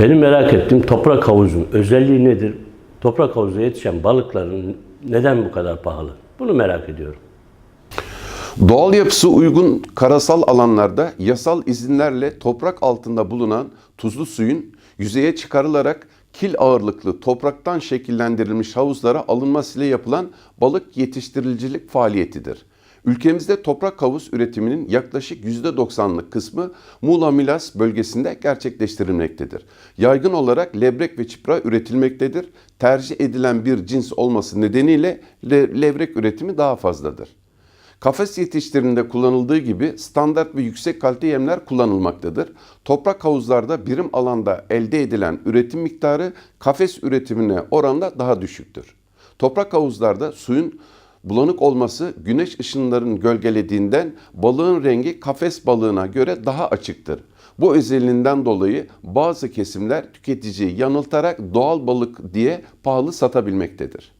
Benim merak ettiğim toprak havuzun özelliği nedir? Toprak havuzda yetişen balıkların neden bu kadar pahalı? Bunu merak ediyorum. Doğal yapısı uygun karasal alanlarda yasal izinlerle toprak altında bulunan tuzlu suyun yüzeye çıkarılarak kil ağırlıklı topraktan şekillendirilmiş havuzlara alınmasıyla yapılan balık yetiştiricilik faaliyetidir. Ülkemizde toprak havuz üretiminin yaklaşık %90'lık kısmı Muğla Milas bölgesinde gerçekleştirilmektedir. Yaygın olarak lebrek ve çipra üretilmektedir. Tercih edilen bir cins olması nedeniyle le- levrek üretimi daha fazladır. Kafes yetiştiriminde kullanıldığı gibi standart ve yüksek kalite yemler kullanılmaktadır. Toprak havuzlarda birim alanda elde edilen üretim miktarı kafes üretimine oranla daha düşüktür. Toprak havuzlarda suyun bulanık olması güneş ışınlarının gölgelediğinden balığın rengi kafes balığına göre daha açıktır. Bu özelliğinden dolayı bazı kesimler tüketiciyi yanıltarak doğal balık diye pahalı satabilmektedir.